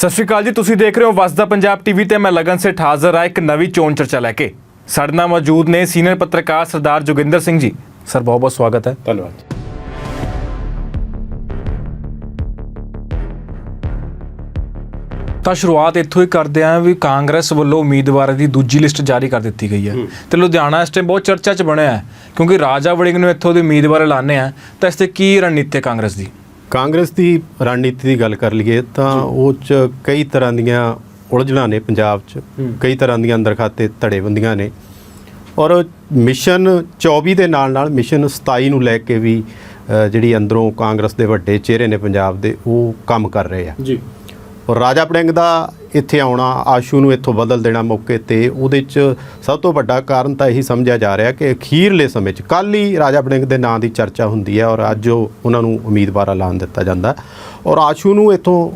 ਸਤਿ ਸ਼੍ਰੀ ਅਕਾਲ ਜੀ ਤੁਸੀਂ ਦੇਖ ਰਹੇ ਹੋ ਵਸਦਾ ਪੰਜਾਬ ਟੀਵੀ ਤੇ ਮੈਂ ਲਗਨ ਸੇ ਹਾਜ਼ਰ ਆ ਇੱਕ ਨਵੀਂ ਚੋਣ ਚਰਚਾ ਲੈ ਕੇ। ਸਾਡੇ ਨਾਲ ਮੌਜੂਦ ਨੇ ਸੀਨੀਅਰ ਪੱਤਰਕਾਰ ਸਰਦਾਰ ਜੋਗਿੰਦਰ ਸਿੰਘ ਜੀ। ਸਰ ਬਹੁਤ ਬਹੁਤ ਸਵਾਗਤ ਹੈ। ਧੰਨਵਾਦ ਤਾਂ ਸ਼ੁਰੂਆਤ ਇੱਥੋਂ ਹੀ ਕਰਦੇ ਆਂ ਵੀ ਕਾਂਗਰਸ ਵੱਲੋਂ ਉਮੀਦਵਾਰਾਂ ਦੀ ਦੂਜੀ ਲਿਸਟ ਜਾਰੀ ਕਰ ਦਿੱਤੀ ਗਈ ਹੈ। ਤੇ ਲੁਧਿਆਣਾ ਇਸ ਟਾਈਮ ਬਹੁਤ ਚਰਚਾ 'ਚ ਬਣਿਆ ਹੈ ਕਿਉਂਕਿ ਰਾਜਾ ਵੜਿੰਗ ਨੂੰ ਇੱਥੋਂ ਦੇ ਉਮੀਦਵਾਰ ਐਲਾਨੇ ਆ ਤਾਂ ਇਸ ਤੇ ਕੀ ਰਣਨੀਤੀ ਹੈ ਕਾਂਗਰਸ ਦੀ? ਕਾਂਗਰਸ ਦੀ ਰਣਨੀਤੀ ਦੀ ਗੱਲ ਕਰ ਲਈਏ ਤਾਂ ਉਹ ਚ ਕਈ ਤਰ੍ਹਾਂ ਦੀਆਂ ਉਲਝਣਾਂ ਨੇ ਪੰਜਾਬ 'ਚ। ਕਈ ਤਰ੍ਹਾਂ ਦੀਆਂ ਅੰਦਰ ਖਾਤੇ ਧੜੇਬੰਦੀਆਂ ਨੇ। ਔਰ ਮਿਸ਼ਨ 24 ਦੇ ਨਾਲ ਨਾਲ ਮਿਸ਼ਨ 27 ਨੂੰ ਲੈ ਕੇ ਵੀ ਜਿਹੜੀ ਅੰਦਰੋਂ ਕਾਂਗਰਸ ਦੇ ਵੱਡੇ ਚਿਹਰੇ ਨੇ ਪੰਜਾਬ ਦੇ ਉਹ ਕੰਮ ਕਰ ਰਹੇ ਆ। ਜੀ। ਔਰ ਰਾਜਾ ਪੜਿੰਗ ਦਾ ਇੱਥੇ ਆਉਣਾ ਆਸ਼ੂ ਨੂੰ ਇੱਥੋਂ ਬਦਲ ਦੇਣਾ ਮੌਕੇ ਤੇ ਉਹਦੇ 'ਚ ਸਭ ਤੋਂ ਵੱਡਾ ਕਾਰਨ ਤਾਂ ਇਹੀ ਸਮਝਿਆ ਜਾ ਰਿਹਾ ਕਿ ਅਖੀਰਲੇ ਸਮੇਂ 'ਚ ਕੱਲ ਹੀ ਰਾਜਾ ਪੜਿੰਗ ਦੇ ਨਾਂ ਦੀ ਚਰਚਾ ਹੁੰਦੀ ਹੈ ਔਰ ਅੱਜ ਉਹ ਉਹਨਾਂ ਨੂੰ ਉਮੀਦਵਾਰ ਐਲਾਨ ਦਿੱਤਾ ਜਾਂਦਾ। ਔਰ ਆਸ਼ੂ ਨੂੰ ਇੱਥੋਂ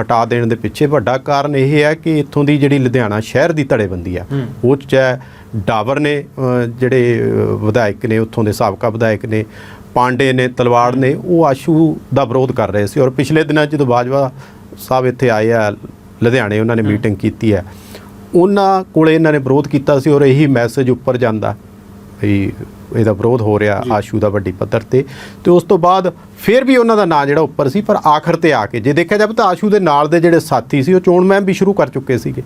ਹਟਾ ਦੇਣ ਦੇ ਪਿੱਛੇ ਵੱਡਾ ਕਾਰਨ ਇਹ ਹੈ ਕਿ ਇੱਥੋਂ ਦੀ ਜਿਹੜੀ ਲੁਧਿਆਣਾ ਸ਼ਹਿਰ ਦੀ ਧੜੇਬੰਦੀ ਆ ਉਹ 'ਚ ਹੈ ਡਾਵਰ ਨੇ ਜਿਹੜੇ ਵਿਧਾਇਕ ਨੇ ਉੱਥੋਂ ਦੇ ਸਾਬਕਾ ਵਿਧਾਇਕ ਨੇ ਪਾਂਡੇ ਨੇ ਤਲਵਾੜ ਨੇ ਉਹ ਆਸ਼ੂ ਦਾ ਵਿਰੋਧ ਕਰ ਰਹੇ ਸੀ। ਔਰ ਪਿਛਲੇ ਦਿਨਾਂ ਜਦੋਂ ਬਾਜਵਾ ਸਾਹਿਬ ਇੱਥੇ ਆਏ ਆ ਲੁਧਿਆਣੇ ਉਹਨਾਂ ਨੇ ਮੀਟਿੰਗ ਕੀਤੀ ਹੈ। ਉਹਨਾਂ ਕੋਲੇ ਇਹਨਾਂ ਨੇ ਵਿਰੋਧ ਕੀਤਾ ਸੀ ਔਰ ਇਹੀ ਮੈਸੇਜ ਉੱਪਰ ਜਾਂਦਾ ਵੀ ਇਹਦਾ ਵਿਰੋਧ ਹੋ ਰਿਹਾ ਆਸ਼ੂ ਦਾ ਵੱਡੀ ਪੱਧਰ ਤੇ। ਤੇ ਉਸ ਤੋਂ ਬਾਅਦ ਫਿਰ ਵੀ ਉਹਨਾਂ ਦਾ ਨਾਂ ਜਿਹੜਾ ਉੱਪਰ ਸੀ ਪਰ ਆਖਰ ਤੇ ਆ ਕੇ ਜੇ ਦੇਖਿਆ ਜਾਵੇ ਤਾਂ ਆਸ਼ੂ ਦੇ ਨਾਲ ਦੇ ਜਿਹੜੇ ਸਾਥੀ ਸੀ ਉਹ ਚੋਣ ਮਹਿਮ ਵੀ ਸ਼ੁਰੂ ਕਰ ਚੁੱਕੇ ਸੀਗੇ।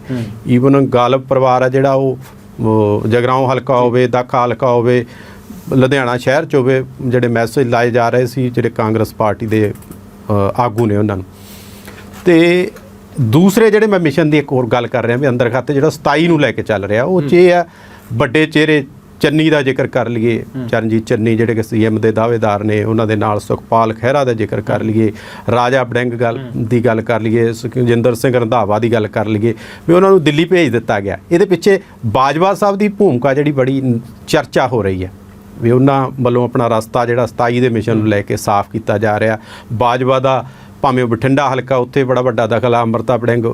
ਈਵਨ ਗਾਲਬ ਪਰਿਵਾਰ ਆ ਜਿਹੜਾ ਉਹ ਜਗਰਾਉਂ ਹਲਕਾ ਹੋਵੇ ਦਾਖਾ ਹਲਕਾ ਹੋਵੇ ਲੁਧਿਆਣਾ ਸ਼ਹਿਰ ਚ ਹੋਵੇ ਜਿਹੜੇ ਮੈਸੇਜ ਲਾਏ ਜਾ ਰਹੇ ਸੀ ਜਿਹੜੇ ਕਾਂਗਰਸ ਪਾਰਟੀ ਦੇ ਆਗੂ ਨੇ ਉਹਨਾਂ ਨੂੰ। ਤੇ ਦੂਸਰੇ ਜਿਹੜੇ ਮੈਂ ਮਿਸ਼ਨ ਦੀ ਇੱਕ ਹੋਰ ਗੱਲ ਕਰ ਰਿਹਾ ਵੀ ਅੰਦਰ ਖਾਤੇ ਜਿਹੜਾ 27 ਨੂੰ ਲੈ ਕੇ ਚੱਲ ਰਿਹਾ ਉਹ 'ਚ ਇਹ ਆ ਵੱਡੇ ਚਿਹਰੇ ਚੰਨੀ ਦਾ ਜ਼ਿਕਰ ਕਰ ਲਈਏ ਚਰਨਜੀਤ ਚੰਨੀ ਜਿਹੜੇ ਕਿ ਸੀਐਮ ਦੇ ਦਾਅਵੇਦਾਰ ਨੇ ਉਹਨਾਂ ਦੇ ਨਾਲ ਸੁਖਪਾਲ ਖਹਿਰਾ ਦਾ ਜ਼ਿਕਰ ਕਰ ਲਈਏ ਰਾਜਾ ਬੜਿੰਗ ਗੱਲ ਦੀ ਗੱਲ ਕਰ ਲਈਏ ਸੁਖਜਿੰਦਰ ਸਿੰਘ ਰੰਧਾਵਾ ਦੀ ਗੱਲ ਕਰ ਲਈਏ ਵੀ ਉਹਨਾਂ ਨੂੰ ਦਿੱਲੀ ਭੇਜ ਦਿੱਤਾ ਗਿਆ। ਇਹਦੇ ਪਿੱਛੇ ਬਾਜਵਾ ਸਾਹਿਬ ਦੀ ਭੂਮਿਕਾ ਜਿਹੜੀ ਬੜੀ ਚਰਚਾ ਹੋ ਰਹੀ ਹੈ ਵੀ ਉਹਨਾਂ ਵੱਲੋਂ ਆਪਣਾ ਰਸਤਾ ਜਿਹੜਾ 27 ਦੇ ਮਿਸ਼ਨ ਨੂੰ ਲੈ ਕੇ ਸਾਫ਼ ਕੀਤਾ ਜਾ ਰਿਹਾ। ਬਾਜਵਾ ਦਾ ਭਾਵੇਂ ਉਹ ਬਠਿੰਡਾ ਹਲਕਾ ਉੱਥੇ ਬੜਾ ਵੱਡਾ ਦਖਲ ਆ, ਅੰਮ੍ਰਿਤਾ ਬੜਿੰਗ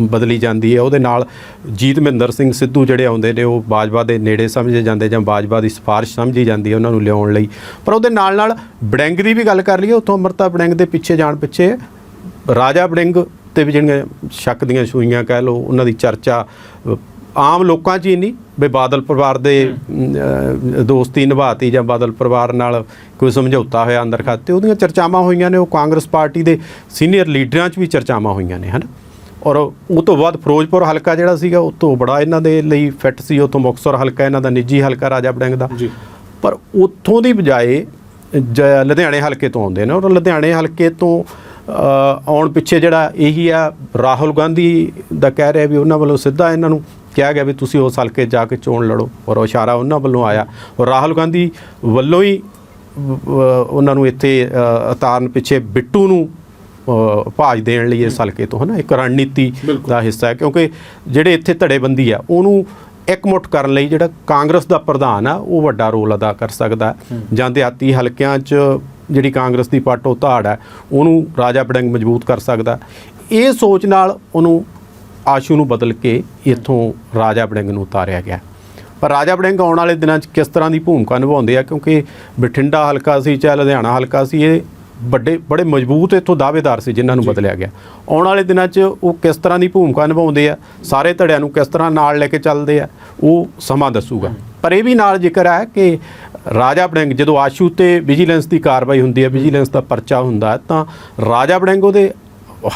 ਬਦਲੀ ਜਾਂਦੀ ਹੈ। ਉਹਦੇ ਨਾਲ ਜੀਤ ਮਹਿੰਦਰ ਸਿੰਘ ਸਿੱਧੂ ਜਿਹੜੇ ਆਉਂਦੇ ਨੇ, ਉਹ ਬਾਜਵਾ ਦੇ ਨੇੜੇ ਸਮਝੇ ਜਾਂਦੇ ਜਾਂ ਬਾਜਵਾ ਦੀ ਸਿਫਾਰਿਸ਼ ਸਮਝੀ ਜਾਂਦੀ ਹੈ ਉਹਨਾਂ ਨੂੰ ਲਿਆਉਣ ਲਈ। ਪਰ ਉਹਦੇ ਨਾਲ ਨਾਲ ਬੜਿੰਗ ਦੀ ਵੀ ਗੱਲ ਕਰ ਲਈਏ, ਉੱਥੋਂ ਅੰਮ੍ਰਿਤਾ ਬੜਿੰਗ ਦੇ ਪਿੱਛੇ ਜਾਣ ਪਿੱਛੇ ਰਾਜਾ ਬੜਿੰਗ ਤੇ ਵੀ ਜਿਹੜੀਆਂ ਸ਼ੱਕ ਦੀਆਂ ਸੂਈਆਂ ਕਹਿ ਲਓ, ਉਹਨਾਂ ਦੀ ਚਰਚਾ ਆਮ ਲੋਕਾਂ 'ਚ ਹੀ ਨਹੀਂ ਵੀ ਬਾਦਲ ਪਰਿਵਾਰ ਦੇ ਦੋਸਤੀ ਨਿਭਾਤੀ ਜਾਂ ਬਾਦਲ ਪਰਿਵਾਰ ਨਾਲ ਕੋਈ ਸਮਝੌਤਾ ਹੋਇਆ ਅੰਦਰ ਖਾਤੇ ਉਹਦੀਆਂ ਚਰਚਾਵਾਂ ਹੋਈਆਂ ਨੇ ਉਹ ਕਾਂਗਰਸ ਪਾਰਟੀ ਦੇ ਸੀਨੀਅਰ ਲੀਡਰਾਂ 'ਚ ਵੀ ਚਰਚਾਵਾਂ ਹੋਈਆਂ ਨੇ ਹਨ? ਔਰ ਉਹ ਤੋਂ ਬਾਅਦ ਫਿਰੋਜ਼ਪੁਰ ਹਲਕਾ ਜਿਹੜਾ ਸੀਗਾ ਉਹ ਤੋਂ ਬੜਾ ਇਹਨਾਂ ਦੇ ਲਈ ਫਿੱਟ ਸੀ ਉਹ ਤੋਂ ਮੁਕਤਸਰ ਹਲਕਾ ਇਹਨਾਂ ਦਾ ਨਿੱਜੀ ਹਲਕਾ ਰਾਜਾ ਬੜਿੰਗ ਦਾ। ਪਰ ਉੱਥੋਂ ਦੀ ਬਜਾਏ ਲੁਧਿਆਣੇ ਹਲਕੇ ਤੋਂ ਆਉਂਦੇ ਨੇ ਔਰ ਲੁਧਿਆਣੇ ਹਲਕੇ ਤੋਂ ਆਉਣ ਪਿੱਛੇ ਜਿਹੜਾ ਇਹੀ ਆ ਰਾਹੁਲ ਗਾਂਧੀ ਦਾ ਕਹਿ ਰਿਹਾ ਵੀ ਉਹਨਾਂ ਵੱਲੋਂ ਸਿੱਧਾ ਇਹਨਾਂ ਨੂੰ ਕਿਹਾ ਗਿਆ ਵੀ ਤੁਸੀਂ ਉਸ ਹਲਕੇ ਜਾ ਕੇ ਚੋਣ ਲੜੋ ਔਰ ਇਸ਼ਾਰਾ ਉਹਨਾਂ ਵੱਲੋਂ ਆਇਆ। ਔਰ ਰਾਹੁਲ ਗਾਂਧੀ ਵੱਲੋਂ ਹੀ ਉਹਨਾਂ ਨੂੰ ਇੱਥੇ ਉਤਾਰਨ ਪਿੱਛੇ ਬਿੱਟੂ ਨੂੰ ਭਾਜ ਦੇਣ ਲਈ ਇਸ ਹਲਕੇ ਤੋਂ ਹਨਾ? ਇੱਕ ਰਣਨੀਤੀ ਦਾ ਹਿੱਸਾ ਹੈ ਕਿਉਂਕਿ ਜਿਹੜੇ ਇੱਥੇ ਧੜੇਬੰਦੀ ਆ ਉਹਨੂੰ ਇਕਮੁੱਠ ਕਰਨ ਲਈ ਜਿਹੜਾ ਕਾਂਗਰਸ ਦਾ ਪ੍ਰਧਾਨ ਆ ਉਹ ਵੱਡਾ ਰੋਲ ਅਦਾ ਕਰ ਸਕਦਾ। ਜਾਂ ਦਿਹਾਤੀ ਹਲਕਿਆਂ 'ਚ ਜਿਹੜੀ ਕਾਂਗਰਸ ਦੀ ਪਾਟੋ ਧਾੜ ਹੈ ਉਹਨੂੰ ਰਾਜਾ ਬੜਿੰਗ ਮਜ਼ਬੂਤ ਕਰ ਸਕਦਾ। ਇਹ ਸੋਚ ਨਾਲ ਉਹਨੂੰ ਆਸ਼ੂ ਨੂੰ ਬਦਲ ਕੇ ਇੱਥੋਂ ਰਾਜਾ ਬੜਿੰਗ ਨੂੰ ਉਤਾਰਿਆ ਗਿਆ। ਪਰ ਰਾਜਾ ਬੜਿੰਗ ਆਉਣ ਵਾਲੇ ਦਿਨਾਂ 'ਚ ਕਿਸ ਤਰ੍ਹਾਂ ਦੀ ਭੂਮਿਕਾ ਨਿਭਾਉਂਦੇ ਆ? ਕਿਉਂਕਿ ਬਠਿੰਡਾ ਹਲਕਾ ਸੀ ਚਾਹੇ ਲੁਧਿਆਣਾ ਹਲਕਾ ਸੀ ਇਹ ਵੱਡੇ ਬੜੇ ਮਜ਼ਬੂਤ ਇੱਥੋਂ ਦਾਅਵੇਦਾਰ ਸੀ ਜਿਨ੍ਹਾਂ ਨੂੰ ਬਦਲਿਆ ਗਿਆ। ਆਉਣ ਵਾਲੇ ਦਿਨਾਂ 'ਚ ਉਹ ਕਿਸ ਤਰ੍ਹਾਂ ਦੀ ਭੂਮਿਕਾ ਨਿਭਾਉਂਦੇ ਆ? ਸਾਰੇ ਧੜਿਆਂ ਨੂੰ ਕਿਸ ਤਰ੍ਹਾਂ ਨਾਲ ਲੈ ਕੇ ਚੱਲਦੇ ਆ? ਉਹ ਸਮਾਂ ਦੱਸੂਗਾ। ਪਰ ਇਹ ਵੀ ਨਾਲ ਜ਼ਿਕਰ ਹੈ ਕਿ ਰਾਜਾ ਬੜਿੰਗ ਜਦੋਂ ਆਸ਼ੂ ਤੇ ਵਿਜੀਲੈਂਸ ਦੀ ਕਾਰਵਾਈ ਹੁੰਦੀ ਹੈ ਵਿਜੀਲੈਂਸ ਦਾ ਪਰਚਾ ਹੁੰਦਾ ਤਾਂ ਰਾਜਾ ਬੜਿੰਗ ਉਹਦੇ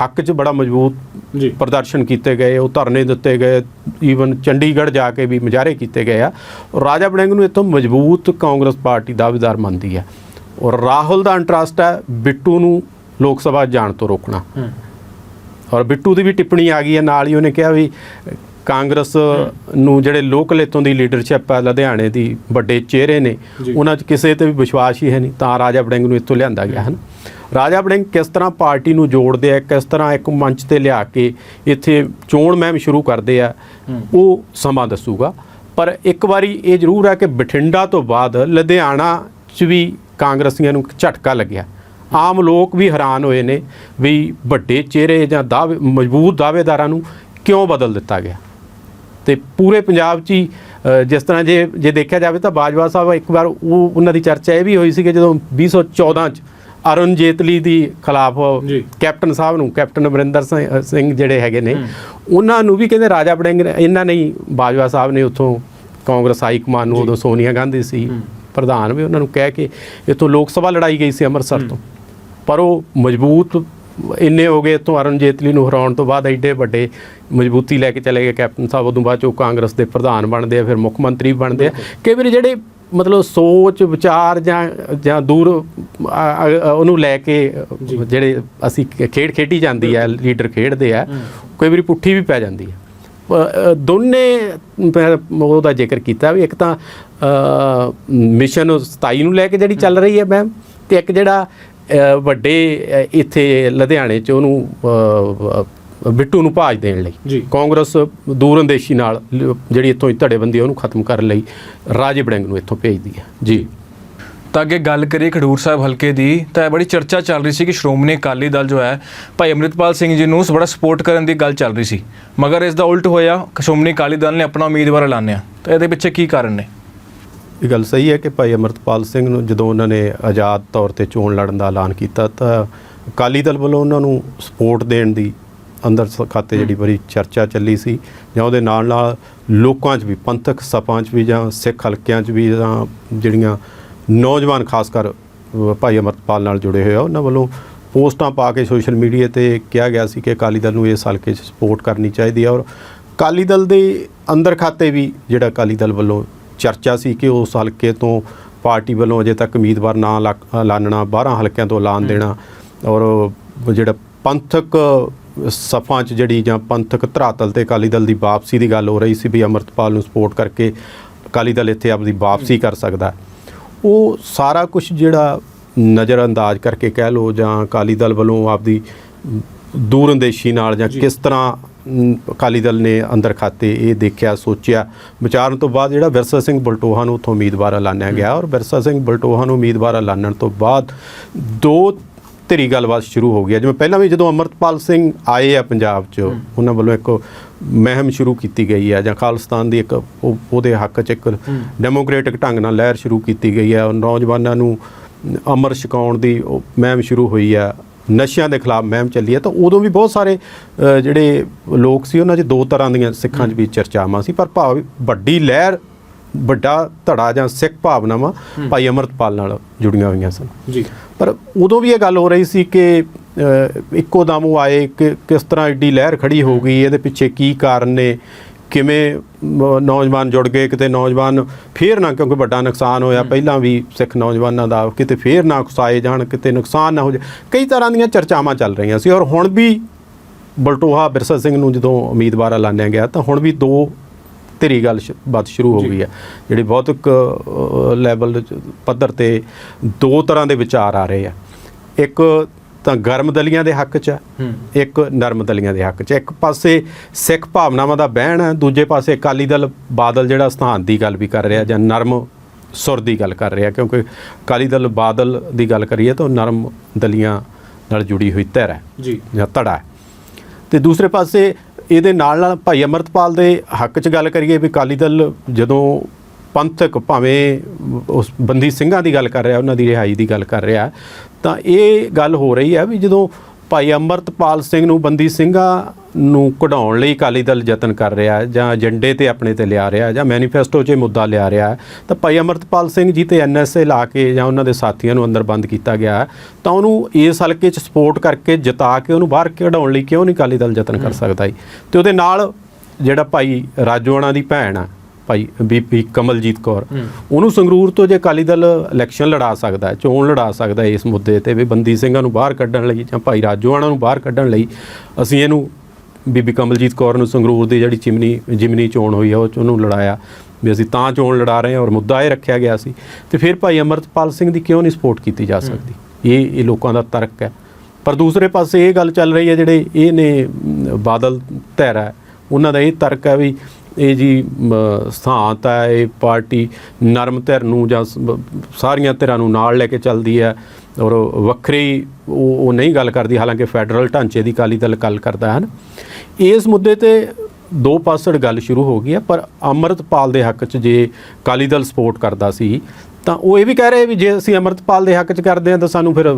ਹੱਕ 'ਚ ਬੜਾ ਮਜ਼ਬੂਤ ਜੀ। ਪ੍ਰਦਰਸ਼ਨ ਕੀਤੇ ਗਏ ਉਹ ਧਰਨੇ ਦਿੱਤੇ ਗਏ ਈਵਨ ਚੰਡੀਗੜ੍ਹ ਜਾ ਕੇ ਵੀ ਮੁਜ਼ਾਹਰੇ ਕੀਤੇ ਗਏ ਆ। ਔਰ ਰਾਜਾ ਬੜਿੰਗ ਨੂੰ ਇੱਥੋਂ ਮਜ਼ਬੂਤ ਕਾਂਗਰਸ ਪਾਰਟੀ ਦਾਅਵੇਦਾਰ ਮੰਨਦੀ ਹੈ। ਔਰ ਰਾਹੁਲ ਦਾ ਇੰਟਰਸਟ ਹੈ ਬਿੱਟੂ ਨੂੰ ਲੋਕ ਸਭਾ ਜਾਣ ਤੋਂ ਰੋਕਣਾ। ਔਰ ਬਿੱਟੂ ਦੀ ਵੀ ਟਿੱਪਣੀ ਆ ਗਈ ਹੈ ਨਾਲ ਹੀ ਉਹਨੇ ਕਿਹਾ ਵੀ ਕਾਂਗਰਸ ਨੂੰ ਜਿਹੜੇ ਲੋਕਲ ਇਥੋਂ ਦੀ ਲੀਡਰਸ਼ਿਪ ਹੈ ਲੁਧਿਆਣੇ ਦੀ ਵੱਡੇ ਚਿਹਰੇ ਨੇ ਉਹਨਾਂ 'ਚ ਕਿਸੇ ਤੇ ਵੀ ਵਿਸ਼ਵਾਸ ਹੀ ਹੈ ਨਹੀਂ ਤਾਂ ਰਾਜਾ ਵੜਿੰਗ ਨੂੰ ਇੱਥੋਂ ਲਿਆਂਦਾ ਗਿਆ ਹਨ। ਰਾਜਾ ਵੜਿੰਗ ਕਿਸ ਤਰ੍ਹਾਂ ਪਾਰਟੀ ਨੂੰ ਜੋੜਦੇ ਆ ਕਿਸ ਤਰ੍ਹਾਂ ਇੱਕ ਮੰਚ ਤੇ ਲਿਆ ਕੇ ਇੱਥੇ ਚੋਣ ਮਹਿਮ ਸ਼ੁਰੂ ਕਰਦੇ ਆ ਉਹ ਸਮਾਂ ਦੱਸੂਗਾ। ਪਰ ਇੱਕ ਵਾਰੀ ਇਹ ਜ਼ਰੂਰ ਹੈ ਕਿ ਬਠਿੰਡਾ ਤੋਂ ਬਾਅਦ ਲੁਧਿਆਣਾ 'ਚ ਵੀ ਕਾਂਗਰਸੀਆਂ ਨੂੰ ਝਟਕਾ ਲੱਗਿਆ। ਆਮ ਲੋਕ ਵੀ ਹੈਰਾਨ ਹੋਏ ਨੇ ਵੀ ਵੱਡੇ ਚਿਹਰੇ ਜਾਂ ਦਾਅਵੇ ਮਜ਼ਬੂਤ ਦਾਅਵੇਦਾਰਾਂ ਨੂੰ ਕਿਉਂ ਬਦਲ ਦਿੱਤਾ ਗਿਆ? ਤੇ ਪੂਰੇ ਪੰਜਾਬ 'ਚ ਹੀ ਜਿਸ ਤਰ੍ਹਾਂ ਜੇ ਜੇ ਦੇਖਿਆ ਜਾਵੇ ਤਾਂ ਬਾਜਵਾ ਸਾਹਿਬ ਇੱਕ ਵਾਰ ਉਹ ਉਹਨਾਂ ਦੀ ਚਰਚਾ ਇਹ ਵੀ ਹੋਈ ਸੀ ਕਿ ਜਦੋਂ 2014 'ਚ ਅਰੁਣ ਜੇਤਲੀ ਦੀ ਖਿਲਾਫ। ਕੈਪਟਨ ਸਾਹਿਬ ਨੂੰ ਕੈਪਟਨ ਅਮਰਿੰਦਰ ਸਿੰਘ ਜਿਹੜੇ ਹੈਗੇ ਨੇ ਉਹਨਾਂ ਨੂੰ ਵੀ ਕਹਿੰਦੇ ਰਾਜਾ ਵੜਿੰਗ ਨੇ ਇਹਨਾਂ ਨੇ ਬਾਜਵਾ ਸਾਹਿਬ ਨੇ ਉੱਥੋਂ ਕਾਂਗਰਸ ਹਾਈ ਕਮਾਨ ਨੂੰ ਉਦੋਂ ਸੋਨੀਆ ਗਾਂਧੀ ਸੀ ਪ੍ਰਧਾਨ ਵੀ ਉਹਨਾਂ ਨੂੰ ਕਹਿ ਕੇ ਇੱਥੋਂ ਲੋਕ ਸਭਾ ਲੜਾਈ ਗਈ ਸੀ ਅੰਮ੍ਰਿਤਸਰ ਤੋਂ। ਪਰ ਉਹ ਮਜ਼ਬੂਤ ਇੰਨੇ ਹੋ ਗਏ ਇੱਥੋਂ ਅਰੁਣ ਜੇਤਲੀ ਨੂੰ ਹਰਾਉਣ ਤੋਂ ਬਾਅਦ ਐਡੇ ਵੱਡੇ ਮਜ਼ਬੂਤੀ ਲੈ ਕੇ ਚਲੇ ਗਏ ਕੈਪਟਨ ਸਾਹਿਬ ਉਦੋਂ ਬਾਅਦ 'ਚ ਉਹ ਕਾਂਗਰਸ ਦੇ ਪ੍ਰਧਾਨ ਬਣਦੇ ਆ ਫਿਰ ਮੁੱਖ ਮੰਤਰੀ ਬਣਦੇ ਆ। ਕਈ ਵਾਰੀ ਜਿਹੜੇ ਮਤਲਬ ਸੋਚ ਵਿਚਾਰ ਜਾਂ ਜਾਂ ਦੂਰ ਉਹਨੂੰ ਲੈ ਕੇ ਜਿਹੜੇ ਅਸੀਂ ਖੇਡ ਖੇਡੀ ਜਾਂਦੀ ਹੈ ਲੀਡਰ ਖੇਡਦੇ ਆ ਕਈ ਵਾਰੀ ਪੁੱਠੀ ਵੀ ਪੈ ਜਾਂਦੀ ਹੈ ਦੋਨੇ ਉਹਦਾ ਜ਼ਿਕਰ ਕੀਤਾ ਵੀ ਇੱਕ ਤਾਂ ਮਿਸ਼ਨ 27 ਨੂੰ ਲੈ ਕੇ ਜਿਹੜੀ ਚੱਲ ਰਹੀ ਹੈ ਮੈਮ ਤੇ ਇੱਕ ਜਿਹੜਾ ਵੱਡੇ ਇੱਥੇ ਲੁਧਿਆਣੇ ਚ ਉਹਨੂੰ ਬਿੱਟੂ ਨੂੰ ਭਾਜ ਦੇਣ ਲਈ। ਜੀ। ਕਾਂਗਰਸ ਦੂਰਅੰਦੇਸ਼ੀ ਨਾਲ ਲ- ਜਿਹੜੀ ਇੱਥੋਂ ਦੀ ਧੜੇਬੰਦੀ ਹੈ ਉਹਨੂੰ ਖਤਮ ਕਰਨ ਲਈ ਰਾਜੇ ਬੜਿੰਗ ਨੂੰ ਇੱਥੋਂ ਭੇਜਦੀ ਹੈ ਜੀ। ਤਾਂ ਅੱਗੇ ਗੱਲ ਕਰੀਏ ਖਡੂਰ ਸਾਹਿਬ ਹਲਕੇ ਦੀ ਤਾਂ ਇਹ ਬੜੀ ਚਰਚਾ ਚੱਲ ਰਹੀ ਸੀ ਕਿ ਸ਼੍ਰੋਮਣੀ ਅਕਾਲੀ ਦਲ ਜੋ ਹੈ ਭਾਈ ਅੰਮ੍ਰਿਤਪਾਲ ਸਿੰਘ ਜੀ ਨੂੰ ਬੜਾ ਸਪੋਰਟ ਕਰਨ ਦੀ ਗੱਲ ਚੱਲ ਰਹੀ ਸੀ। ਮਗਰ ਇਸ ਦਾ ਉਲਟ ਹੋਇਆ ਸ਼੍ਰੋਮਣੀ ਅਕਾਲੀ ਦਲ ਨੇ ਆਪਣਾ ਉਮੀਦਵਾਰ ਐਲਾਨਿਆ। ਤਾਂ ਇਹਦੇ ਪਿੱਛੇ ਕੀ ਕਾਰਨ ਨੇ? ਇਹ ਗੱਲ ਸਹੀ ਹੈ ਕਿ ਭਾਈ ਅਮਰਤਪਾਲ ਸਿੰਘ ਨੂੰ ਜਦੋਂ ਉਹਨਾਂ ਨੇ ਆਜ਼ਾਦ ਤੌਰ ਤੇ ਚੋਣ ਲੜਨ ਦਾ ਐਲਾਨ ਕੀਤਾ ਤਾਂ ਅਕਾਲੀ ਦਲ ਵੱਲੋਂ ਉਹਨਾਂ ਨੂੰ ਸਪੋਰਟ ਦੇਣ ਦੀ ਅੰਦਰ ਸ- ਖਾਤੇ ਜਿਹੜੀ ਬੜੀ ਚਰਚਾ ਚੱਲੀ ਸੀ ਜਾਂ ਉਹਦੇ ਨਾਲ ਨਾਲ ਲੋਕਾਂ 'ਚ ਵੀ, ਪੰਥਕ ਸਪਾਂ 'ਚ ਵੀ ਜਾਂ ਸਿੱਖ ਹਲਕਿਆਂ 'ਚ ਵੀ ਜਾਂ ਜਿਹੜੀਆਂ ਨੌਜਵਾਨ ਖਾਸ ਕਰ ਭਾਈ ਅਮਰਤਪਾਲ ਨਾਲ ਜੁੜੇ ਹੋਏ ਆ, ਉਹਨਾਂ ਵੱਲੋਂ ਪੋਸਟਾਂ ਪਾ ਕੇ ਸੋਸ਼ਲ ਮੀਡੀਆ ਤੇ ਕਿਹਾ ਗਿਆ ਸੀ ਕਿ ਅਕਾਲੀ ਦਲ ਨੂੰ ਇਸ ਹਲਕੇ 'ਚ ਸਪੋਰਟ ਕਰਨੀ ਚਾਹੀਦੀ ਹੈ ਔਰ ਅਕਾਲੀ ਦਲ ਦੇ ਅੰਦਰ ਖਾਤੇ ਵੀ ਜਿਹੜਾ ਅਕਾਲੀ ਦਲ ਵੱਲੋਂ ਚਰਚਾ ਸੀ ਕਿ ਉਸ ਹਲਕੇ ਤੋਂ ਪਾਰਟੀ ਵੱਲੋਂ ਅਜੇ ਤੱਕ ਉਮੀਦਵਾਰ ਨਾ ਐਲਾਨਣਾ 12 ਹਲਕਿਆਂ ਤੋਂ ਐਲਾਨ ਦੇਣਾ। ਔਰ ਜਿਹੜਾ ਪੰਥਕ ਸਫਾਂ 'ਚ ਜਿਹੜੀ ਜਾਂ ਪੰਥਕ ਧਰਾਤਲ ਤੇ ਅਕਾਲੀ ਦਲ ਦੀ ਵਾਪਸੀ ਦੀ ਗੱਲ ਹੋ ਰਹੀ ਸੀ ਵੀ ਅਮਰਤਪਾਲ ਨੂੰ ਸਪੋਰਟ ਕਰਕੇ ਅਕਾਲੀ ਦਲ ਇੱਥੇ ਆਪਦੀ ਵਾਪਸੀ ਕਰ ਸਕਦਾ। ਉਹ ਸਾਰਾ ਕੁਝ ਜਿਹੜਾ ਨਜ਼ਰ ਅੰਦਾਜ਼ ਕਰਕੇ ਕਹਿ ਲੋ ਜਾਂ ਅਕਾਲੀ ਦਲ ਵੱਲੋਂ ਆਪਦੀ ਦੂਰਅੰਦੇਸ਼ੀ ਨਾਲ ਜਾਂ। ਕਿਸ ਤਰ੍ਹਾਂ ਅਕਾਲੀ ਦਲ ਨੇ ਅੰਦਰ ਖਾਤੇ ਇਹ ਦੇਖਿਆ ਸੋਚਿਆ। ਵਿਚਾਰਨ ਤੋਂ ਬਾਅਦ ਜਿਹੜਾ ਵਿਰਸਾ ਸਿੰਘ ਬਲਟੋਹਾ ਨੂੰ ਉੱਥੋਂ ਉਮੀਦਵਾਰ ਐਲਾਨਿਆ ਗਿਆ ਔਰ ਵਿਰਸਾ ਸਿੰਘ ਬਲਟੋਹਾ ਨੂੰ ਉਮੀਦਵਾਰ ਐਲਾਨਣ ਤੋਂ ਬਾਅਦ ਦੋ ਧਿਰੀ ਗੱਲਬਾਤ ਸ਼ੁਰੂ ਹੋ ਗਿਆ ਜਿਵੇਂ ਪਹਿਲਾਂ ਵੀ ਜਦੋਂ ਅਮਰਤਪਾਲ ਸਿੰਘ ਆਏ ਆ ਪੰਜਾਬ 'ਚ ਉਹਨਾਂ ਵੱਲੋਂ ਇੱਕ ਮਹਿਮ ਸ਼ੁਰੂ ਕੀਤੀ ਗਈ ਹੈ ਜਾਂ ਖਾਲਿਸਤਾਨ ਦੀ ਇੱਕ ਉਹ- ਉਹਦੇ ਹੱਕ 'ਚ ਇੱਕ ਡੈਮੋਕ੍ਰੈਟਿਕ ਢੰਗ ਨਾਲ ਲਹਿਰ ਸ਼ੁਰੂ ਕੀਤੀ ਗਈ ਹੈ ਨੌਜਵਾਨਾਂ ਨੂੰ ਅਮਰ ਛਕਾਉਣ ਦੀ ਮਹਿਮ ਸ਼ੁਰੂ ਹੋਈ ਹੈ। ਨਸ਼ਿਆਂ ਦੇ ਖਿਲਾਫ ਮਹਿਮ ਚੱਲੀ ਹੈ ਤਾਂ ਉਦੋਂ ਵੀ ਬਹੁਤ ਸਾਰੇ ਜਿਹੜੇ ਲੋਕ ਸੀ ਉਹਨਾਂ 'ਚ ਦੋ ਤਰ੍ਹਾਂ ਦੀਆਂ ਸਿੱਖਾਂ 'ਚ ਵੀ ਚਰਚਾਵਾਂ ਸੀ ਪਰ ਭਾਵ ਵੱਡੀ ਲਹਿਰ ਵੱਡਾ ਧੜਾ ਜਾਂ ਸਿੱਖ ਭਾਵਨਾਵਾਂ ਭਾਈ ਅਮਰਤਪਾਲ ਨਾਲ ਜੁੜੀਆਂ ਹੋਈਆਂ ਸਨ। ਜੀ। ਪਰ ਉਦੋਂ ਵੀ ਇਹ ਗੱਲ ਹੋ ਰਹੀ ਸੀ ਕਿ ਇੱਕੋ ਦਮ ਉਹ ਆਏ ਕਿ ਕਿਸ ਤਰ੍ਹਾਂ ਏਡੀ ਲਹਿਰ ਖੜੀ ਹੋ ਗਈ ਇਹਦੇ ਪਿੱਛੇ ਕੀ ਕਾਰਨ ਨੇ ਕਿਵੇਂ ਨੌਜਵਾਨ ਜੁੜ ਗਏ ਕਿਤੇ ਨੌਜਵਾਨ ਫੇਰ ਨਾ ਕਿਉਂਕਿ ਵੱਡਾ ਨੁਕਸਾਨ ਹੋਇਆ ਪਹਿਲਾਂ ਵੀ ਸਿੱਖ ਨੌਜਵਾਨਾਂ ਦਾ ਕਿਤੇ ਫੇਰ ਨਾ ਖੁਸਾਏ ਜਾਣ ਕਿਤੇ ਨੁਕਸਾਨ ਨਾ ਹੋ ਜਾਏ। ਕਈ ਤਰ੍ਹਾਂ ਦੀਆਂ ਚਰਚਾਵਾਂ ਚੱਲ ਰਹੀਆਂ ਸੀ ਔਰ ਹੁਣ ਵੀ ਬਲਟੋਹਾ ਬਿਰਸਾ ਸਿੰਘ ਨੂੰ ਜਦੋਂ ਉਮੀਦਵਾਰ ਐਲਾਨਿਆ ਗਿਆ ਤਾਂ ਹੁਣ ਵੀ ਦੋ ਧਿਰੀ ਗੱਲ ਬਾਤ ਸ਼ੁਰੂ ਹੋ ਗਈ ਹੈ। ਜਿਹੜੀ ਬਹੁਤ ਇੱਕ ਲੈਵਲ ਪੱਧਰ ਤੇ ਦੋ ਤਰ੍ਹਾਂ ਦੇ ਵਿਚਾਰ ਆ ਰਹੇ ਆ। ਇੱਕ ਤਾਂ ਗਰਮ ਦਲੀਆਂ ਦੇ ਹੱਕ 'ਚ ਹੈ। ਇੱਕ ਨਰਮ ਦਲੀਆਂ ਦੇ ਹੱਕ 'ਚ ਇੱਕ ਪਾਸੇ ਸਿੱਖ ਭਾਵਨਾਵਾਂ ਦਾ ਬਹਿਣ ਹੈ ਦੂਜੇ ਪਾਸੇ ਅਕਾਲੀ ਦਲ ਬਾਦਲ ਜਿਹੜਾ ਸਥਾਨ ਦੀ ਗੱਲ ਵੀ ਕਰ ਰਿਹਾ ਜਾਂ ਨਰਮ ਸੁਰ ਦੀ ਗੱਲ ਕਰ ਰਿਹਾ ਕਿਉਂਕਿ ਅਕਾਲੀ ਦਲ ਬਾਦਲ ਦੀ ਗੱਲ ਕਰੀਏ ਤਾਂ ਉਹ ਨਰਮ ਦਲੀਆਂ ਨਾਲ ਜੁੜੀ ਹੋਈ ਧਿਰ ਹੈ ਜੀ। ਜਾਂ ਧੜਾ ਹੈ। ਤੇ ਦੂਸਰੇ ਪਾਸੇ ਇਹਦੇ ਨਾਲ ਨਾਲ ਭਾਈ ਅਮਰਤਪਾਲ ਦੇ ਹੱਕ 'ਚ ਗੱਲ ਕਰੀਏ ਵੀ ਅਕਾਲੀ ਦਲ ਜਦੋਂ ਪੰਥਕ ਭਾਵੇਂ ਉਸ ਬੰਦੀ ਸਿੰਘਾਂ ਦੀ ਗੱਲ ਕਰ ਰਿਹਾ ਉਹਨਾਂ ਦੀ ਰਿਹਾਈ ਦੀ ਗੱਲ ਕਰ ਰਿਹਾ ਤਾਂ ਇਹ ਗੱਲ ਹੋ ਰਹੀ ਹੈ ਵੀ ਜਦੋਂ ਭਾਈ ਅਮਰਤਪਾਲ ਸਿੰਘ ਨੂੰ ਬੰਦੀ ਸਿੰਘਾਂ ਨੂੰ ਕਢਾਉਣ ਲਈ ਅਕਾਲੀ ਦਲ ਯਤਨ ਕਰ ਰਿਹਾ ਹੈ ਜਾਂ ਏਜੰਡੇ ਤੇ ਆਪਣੇ ਤੇ ਲਿਆ ਰਿਹਾ ਹੈ ਜਾਂ ਮੈਨੀਫੈਸਟੋ 'ਚ ਇਹ ਮੁੱਦਾ ਲਿਆ ਰਿਹਾ ਹੈ ਤਾਂ ਭਾਈ ਅਮਰਤਪਾਲ ਸਿੰਘ ਜੀ ਤੇ ਐਨਐਸਏ ਲਾ ਕੇ ਜਾਂ ਉਹਨਾਂ ਦੇ ਸਾਥੀਆਂ ਨੂੰ ਅੰਦਰ ਬੰਦ ਕੀਤਾ ਗਿਆ ਹੈ, ਤਾਂ ਉਹਨੂੰ ਇਸ ਹਲਕੇ 'ਚ ਸਪੋਰਟ ਕਰਕੇ ਜਿਤਾ ਕੇ ਉਹਨੂੰ ਬਾਹਰ ਕਢਾਉਣ ਲਈ ਕਿਉਂ ਨਹੀਂ ਅਕਾਲੀ ਦਲ ਯਤਨ ਕਰ ਸਕਦਾ ਜੀ? ਤੇ ਉਹਦੇ ਨਾਲ ਜਿਹੜਾ ਭਾਈ ਰਾਜੋਆਣਾ ਦੀ ਭੈਣ ਆ ਭਾਈ ਬੀਪੀ ਕਮਲਜੀਤ ਕੌਰ। ਉਹਨੂੰ ਸੰਗਰੂਰ ਤੋਂ ਜੇ ਅਕਾਲੀ ਦਲ ਇਲੈਕਸ਼ਨ ਲੜਾ ਸਕਦਾ ਹੈ ਚੋਣ ਲੜਾ ਸਕਦਾ ਹੈ ਇਸ ਮੁੱਦੇ ਤੇ ਵੀ ਬੰਦੀ ਸਿੰਘਾਂ ਨੂੰ ਬਾਹਰ ਕੱਢਣ ਲਈ ਜਾਂ ਭਾਈ ਰਾਜੋਆਣਾ ਨੂੰ ਬਾਹਰ ਕੱਢਣ ਲਈ ਅਸੀਂ ਇਹਨੂੰ ਬੀਬੀ ਕਮਲਜੀਤ ਕੌਰ ਨੂੰ ਸੰਗਰੂਰ ਦੀ ਜਿਹੜੀ ਚਿਮਨੀ ਜਿਮਨੀ ਚੋਣ ਹੋਈ ਆ ਉਹ 'ਚ ਉਹਨੂੰ ਲੜਾਇਆ। ਵੀ ਅਸੀਂ ਤਾਂ ਚੋਣ ਲੜਾ ਰਹੇ ਹਾਂ ਔਰ ਮੁੱਦਾ ਇਹ ਰੱਖਿਆ ਗਿਆ ਸੀ। ਤੇ ਫਿਰ ਭਾਈ ਅਮਰਤਪਾਲ ਸਿੰਘ ਦੀ ਕਿਉਂ ਨਹੀਂ ਸਪੋਰਟ ਕੀਤੀ ਜਾ ਸਕਦੀ? ਇਹ ਇਹ ਲੋਕਾਂ ਦਾ ਤਰਕ ਹੈ। ਪਰ ਦੂਸਰੇ ਪਾਸੇ ਇਹ ਗੱਲ ਚੱਲ ਰਹੀ ਹੈ ਜਿਹੜੇ ਇਹ ਨੇ ਬਾਦਲ ਧਿਰ ਉਹਨਾਂ ਦਾ ਇਹ ਤਰਕ ਹੈ ਵੀ ਇਹ ਜੀ ਮ, ਸਿਧਾਂਤ ਹੈ ਇਹ ਪਾਰਟੀ ਨਰਮ ਧਿਰ ਨੂੰ ਜਾਂ ਸਾਰੀਆਂ ਧਿਰਾਂ ਨੂੰ ਨਾਲ ਲੈ ਕੇ ਚੱਲਦੀ ਹੈ ਔਰ ਵੱਖਰੀ ਉਹ ਉਹ ਨਹੀਂ ਗੱਲ ਕਰਦੀ ਹਾਲਾਂਕਿ ਫੈਡਰਲ ਢਾਂਚੇ ਦੀ ਅਕਾਲੀ ਦਲ ਗੱਲ ਕਰਦਾ ਹੈ ਨਾ। ਇਸ ਮੁੱਦੇ ਤੇ ਦੋ ਪਾਸੜ ਗੱਲ ਸ਼ੁਰੂ ਹੋ ਗਈ ਹੈ ਪਰ ਅਮਰਤਪਾਲ ਦੇ ਹੱਕ 'ਚ ਜੇ ਅਕਾਲੀ ਦਲ ਸਪੋਰਟ ਕਰਦਾ ਸੀ ਤਾਂ ਉਹ ਇਹ ਵੀ ਕਹਿ ਰਹੇ ਵੀ ਜੇ ਅਸੀਂ ਅਮਰਤਪਾਲ ਦੇ ਹੱਕ 'ਚ ਕਰਦੇ ਹਾਂ ਤਾਂ ਸਾਨੂੰ ਫਿਰ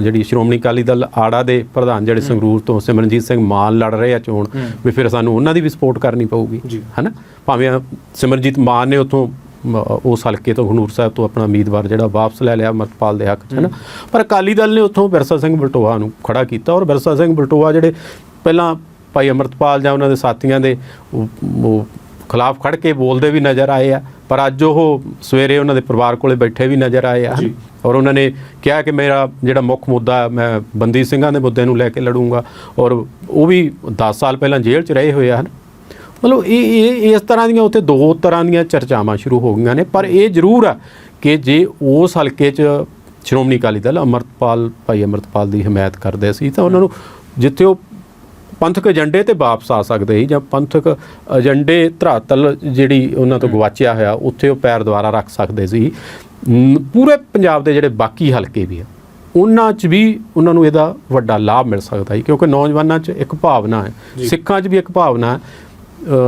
ਜਿਹੜੀ ਸ਼੍ਰੋਮਣੀ ਅਕਾਲੀ ਦਲ ਆੜਾ ਦੇ ਪ੍ਰਧਾਨ ਜਿਹੜੇ ਸੰਗਰੂਰ ਤੋਂ ਸਿਮਰਨਜੀਤ ਸਿੰਘ ਮਾਨ ਲੜ ਰਹੇ ਆ ਚੋਣ ਵੀ ਫਿਰ ਸਾਨੂੰ ਉਹਨਾਂ ਦੀ ਵੀ ਸਪੋਰਟ ਕਰਨੀ ਪਊਗੀ ਹੈਨਾ? ਭਾਵੇਂ ਸਿਮਰਨਜੀਤ ਮਾਨ ਨੇ ਉਥੋਂ ਉਸ ਹਲਕੇ ਤੋਂ ਖਨੂਰ ਸਾਹਿਬ ਤੋਂ ਆਪਣਾ ਉਮੀਦਵਾਰ ਜਿਹੜਾ ਵਾਪਸ ਲੈ ਲਿਆ ਅਮਰਤਪਾਲ ਦੇ ਹੱਕ 'ਚ ਹੈਨਾ? ਪਰ ਅਕਾਲੀ ਦਲ ਨੇ ਉਥੋਂ ਬਿਰਸਾ ਸਿੰਘ ਬਲਟੋਆ ਨੂੰ ਖੜਾ ਕੀਤਾ ਔਰ ਬਿਰਸਾ ਸਿੰਘ ਬਲਟੋਆ ਜਿਹੜੇ ਪਹਿਲਾਂ ਭਾਈ ਅਮਰਤਪਾਲ ਜਾਂ ਉਹਨਾਂ ਦੇ ਸਾਥੀਆਂ ਦੇ ਉਹ ਖਿਲਾਫ ਖੜ ਕੇ ਬੋਲਦੇ ਵੀ ਨਜ਼ਰ ਆਏ ਆ ਪਰ ਅੱਜ ਉਹ ਸਵੇਰੇ ਉਹਨਾਂ ਦੇ ਪਰਿਵਾਰ ਕੋਲੇ ਬੈਠੇ ਵੀ ਨਜ਼ਰ ਆਏ ਆ। ਔਰ ਉਹਨਾਂ ਨੇ ਕਿਹਾ ਕਿ ਮੇਰਾ ਜਿਹੜਾ ਮੁੱਖ ਮੁੱਦਾ ਹੈ, ਮੈਂ ਬੰਦੀ ਸਿੰਘਾਂ ਦੇ ਮੁੱਦੇ ਨੂੰ ਲੈ ਕੇ ਲੜੂੰਗਾ। ਔਰ ਉਹ ਵੀ 10 ਸਾਲ ਪਹਿਲਾਂ ਜੇਲ੍ਹ 'ਚ ਰਹੇ ਹੋਏ ਹਨ। ਮਤਲਬ ਇਹ ਇਹ ਇਸ ਤਰ੍ਹਾਂ ਦੀਆਂ ਉੱਥੇ ਦੋ ਤਰ੍ਹਾਂ ਦੀਆਂ ਚਰਚਾਵਾਂ ਸ਼ੁਰੂ ਹੋ ਗਈਆਂ ਨੇ। ਪਰ ਇਹ ਜ਼ਰੂਰ ਆ ਕਿ ਜੇ ਉਸ ਹਲਕੇ 'ਚ ਸ਼੍ਰੋਮਣੀ ਅਕਾਲੀ ਦਲ ਅਮਰਤਪਾਲ ਭਾਈ ਅਮਰਤਪਾਲ ਦੀ ਹਮਾਇਤ ਕਰਦੇ ਸੀ ਤਾਂ ਉਹਨਾਂ ਨੂੰ ਜਿੱਥੇ ਉਹ ਪੰਥਕ ਏਜੰਡੇ ਤੇ ਵਾਪਸ ਆ ਸਕਦੇ ਸੀ ਜਾਂ ਪੰਥਕ ਏਜੰਡੇ ਧਰਾਤਲ ਜਿਹੜੀ ਉਹਨਾਂ ਤੋਂ ਗਵਾਚਿਆ ਹੋਇਆ ਉੱਥੇ ਉਹ ਪੈਰ ਦੁਆਰਾ ਰੱਖ ਸਕਦੇ ਸੀ। ਪੂਰੇ ਪੰਜਾਬ ਦੇ ਜਿਹੜੇ ਬਾਕੀ ਹਲਕੇ ਵੀ ਆ ਉਹਨਾਂ 'ਚ ਵੀ ਉਹਨਾਂ ਨੂੰ ਇਹਦਾ ਵੱਡਾ ਲਾਭ ਮਿਲ ਸਕਦਾ ਹੈ ਕਿਉਂਕਿ ਨੌਜਵਾਨਾਂ 'ਚ ਇੱਕ ਭਾਵਨਾ ਹੈ ਸਿੱਖਾਂ 'ਚ ਵੀ ਇੱਕ ਭਾਵਨਾ ਹੈ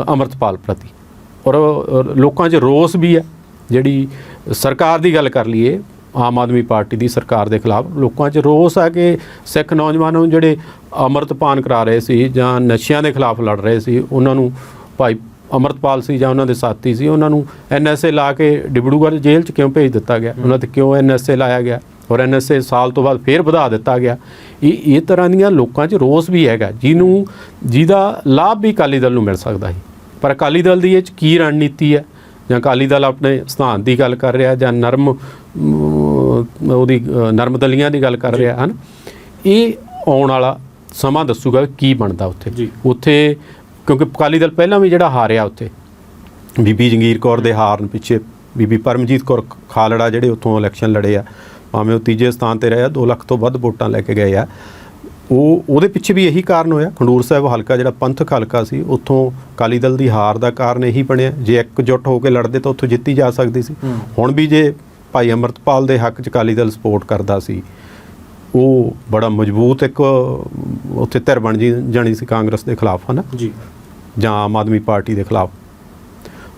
ਅੰਮ੍ਰਿਤਪਾਲ ਪ੍ਰਤੀ। ਔਰ ਲੋਕਾਂ 'ਚ ਰੋਸ ਵੀ ਹੈ ਜਿਹੜੀ ਸਰਕਾਰ ਦੀ ਗੱਲ ਕਰ ਲਈਏ ਆਮ ਆਦਮੀ ਪਾਰਟੀ ਦੀ ਸਰਕਾਰ ਦੇ ਖਿਲਾਫ। ਲੋਕਾਂ 'ਚ ਰੋਸ ਹੈ ਕਿ ਸਿੱਖ ਨੌਜਵਾਨਾਂ ਨੂੰ ਜਿਹੜੇ ਅੰਮ੍ਰਿਤਪਾਨ ਕਰਾ ਰਹੇ ਸੀ ਜਾਂ ਨਸ਼ਿਆਂ ਦੇ ਖਿਲਾਫ ਲੜ ਰਹੇ ਸੀ, ਉਹਨਾਂ ਨੂੰ ਭਾਈ ਅਮਰਤਪਾਲ ਸੀ ਜਾਂ ਉਹਨਾਂ ਦੇ ਸਾਥੀ ਸੀ, ਉਹਨਾਂ ਨੂੰ ਐਨਐਸਏ ਲਾ ਕੇ ਡਿਬੜੂਗੜ੍ਹ ਜੇਲ੍ਹ 'ਚ ਕਿਉਂ ਭੇਜ ਦਿੱਤਾ ਗਿਆ? ਉਹਨਾਂ ਤੇ ਕਿਉਂ ਐਨਐਸਏ ਲਾਇਆ ਗਿਆ? ਔਰ ਐਨਐਸਏ ਸਾਲ ਤੋਂ ਬਾਅਦ ਫੇਰ ਵਧਾ ਦਿੱਤਾ ਗਿਆ। ਇਹ ਇਹ ਤਰ੍ਹਾਂ ਦੀਆਂ ਲੋਕਾਂ 'ਚ ਰੋਸ ਵੀ ਹੈਗਾ, ਜਿਹਨੂੰ, ਜਿਹਦਾ ਲਾਭ ਵੀ ਅਕਾਲੀ ਦਲ ਨੂੰ ਮਿਲ ਸਕਦਾ ਹੈ ਪਰ ਅਕਾਲੀ ਦਲ ਦੀ ਇਹ 'ਚ ਕੀ ਰਣਨੀਤੀ ਹੈ? ਜਾਂ ਅਕਾਲੀ ਦਲ ਆਪਣੇ ਸਿਧਾਂਤ ਦੀ ਗੱਲ ਕਰ ਰਿਹਾ ਜਾਂ ਨਰਮ ਉਹਦੀ ਨਰਮ ਦਲੀਆਂ ਦੀ ਗੱਲ ਕਰ ਰਿਹਾ ਹਨ। ਇਹ ਆਉਣ ਵਾਲਾ ਸਮਾਂ ਦੱਸੂਗਾ ਵੀ ਕੀ ਬਣਦਾ ਉੱਥੇ। ਉੱਥੇ ਕਿਉਂਕਿ ਅਕਾਲੀ ਦਲ ਪਹਿਲਾਂ ਵੀ ਜਿਹੜਾ ਹਾਰਿਆ ਉੱਥੇ। ਬੀਬੀ ਜੰਗੀਰ ਕੌਰ ਦੇ ਹਾਰਨ ਪਿੱਛੇ ਬੀਬੀ ਪਰਮਜੀਤ ਕੌਰ ਖਾਲੜਾ ਜਿਹੜੇ ਉੱਥੋਂ ਇਲੈਕਸ਼ਨ ਲੜੇ ਆ ਭਾਵੇਂ ਉਹ ਤੀਜੇ ਸਥਾਨ ਤੇ ਰਹੇ ਆ 2 ਲੱਖ ਤੋਂ ਵੱਧ ਵੋਟਾਂ ਲੈ ਕੇ ਗਏ ਆ। ਉਹ ਉਹਦੇ ਪਿੱਛੇ ਵੀ ਇਹੀ ਕਾਰਨ ਹੋਇਆ। ਖੰਡੂਰ ਸਾਹਿਬ ਹਲਕਾ ਜਿਹੜਾ ਪੰਥਕ ਹਲਕਾ ਸੀ ਉੱਥੋਂ ਅਕਾਲੀ ਦਲ ਦੀ ਹਾਰ ਦਾ ਕਾਰਨ ਇਹੀ ਬਣਿਆ। ਜੇ ਇੱਕਜੁੱਟ ਹੋ ਕੇ ਲੜਦੇ ਤਾਂ ਉੱਥੋਂ ਜਿੱਤੀ ਜਾ ਸਕਦੀ ਸੀ। ਹੁਣ ਵੀ ਜੇ ਭਾਈ ਅਮਰਤਪਾਲ ਦੇ ਹੱਕ 'ਚ ਅਕਾਲੀ ਦਲ ਸਪੋਰਟ ਕਰਦਾ ਸੀ। ਉਹ ਬੜਾ ਮਜ਼ਬੂਤ ਇੱਕ ਉੱਥੇ ਧਿਰ ਬਣ ਜੀ ਜਾਣੀ ਸੀ ਕਾਂਗਰਸ ਦੇ ਖਿਲਾਫ ਹਨਾ? ਜੀ। ਜਾਂ ਆਮ ਆਦਮੀ ਪਾਰਟੀ ਦੇ ਖਿਲਾਫ।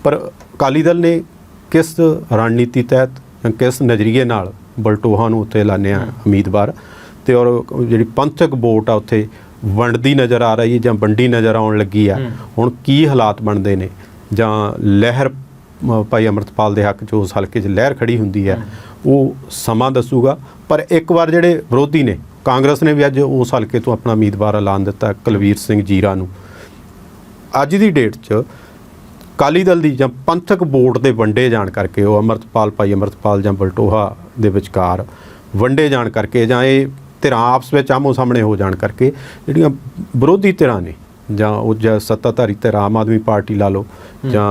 ਪਰ ਅਕਾਲੀ ਦਲ ਨੇ ਕਿਸ ਰਣਨੀਤੀ ਤਹਿਤ ਜਾਂ ਕਿਸ ਨਜ਼ਰੀਏ ਨਾਲ ਬਲਟੋਹਾ ਨੂੰ ਉੱਥੇ ਲਾਣਿਆ ਉਮੀਦਵਾਰ? ਤੇ ਔਰ ਜਿਹੜੀ ਪੰਥਕ ਵੋਟ ਆ ਉੱਥੇ ਵੰਡਦੀ ਨਜ਼ਰ ਆ ਰਹੀ ਹੈ ਜਾਂ ਵੰਡੀ ਨਜ਼ਰ ਆਉਣ ਲੱਗੀ ਆ। ਹੁਣ ਕੀ ਹਾਲਾਤ ਬਣਦੇ ਨੇ? ਜਾਂ ਲਹਿਰ ਭਾਈ ਅਮਰਤਪਾਲ ਦੇ ਹੱਕ 'ਚ ਉਸ ਹਲਕੇ 'ਚ ਲਹਿਰ ਖੜੀ ਹੁੰਦੀ ਹੈ ਉਹ ਸਮਾਂ ਦੱਸੂਗਾ। ਪਰ ਇੱਕ ਵਾਰ ਜਿਹੜੇ ਵਿਰੋਧੀ ਨੇ ਕਾਂਗਰਸ ਨੇ ਵੀ ਅੱਜ ਉਸ ਹਲਕੇ ਤੋਂ ਆਪਣਾ ਉਮੀਦਵਾਰ ਐਲਾਨ ਦਿੱਤਾ ਕੁਲਵੀਰ ਸਿੰਘ ਜੀਰਾ ਨੂੰ। ਅੱਜ ਦੀ ਡੇਟ 'ਚ ਕਾਲੀ ਦਲ ਦੀ ਜਾਂ ਪੰਥਕ ਵੋਟ ਦੇ ਵੰਡੇ ਜਾਣ ਕਰਕੇ ਉਹ ਅਮਰਤਪਾਲ ਭਾਈ ਅਮਰਤਪਾਲ ਜਾਂ ਬਲਟੋਹਾ ਦੇ ਵਿਚਕਾਰ ਵੰਡੇ ਜਾਣ ਕਰਕੇ ਜਾਂ ਇਹ ਧਿਰਾਂ ਆਪਸ ਵਿੱਚ ਆਮੋ ਸਾਹਮਣੇ ਹੋ ਜਾਣ ਕਰਕੇ ਜਿਹੜੀਆਂ ਵਿਰੋਧੀ ਧਿਰਾਂ ਨੇ ਜਾਂ ਉਹ ਜਾਂ ਸੱਤਾਧਾਰੀ ਧਿਰ ਆਮ ਆਦਮੀ ਪਾਰਟੀ ਲਾ ਲਓ ਜਾਂ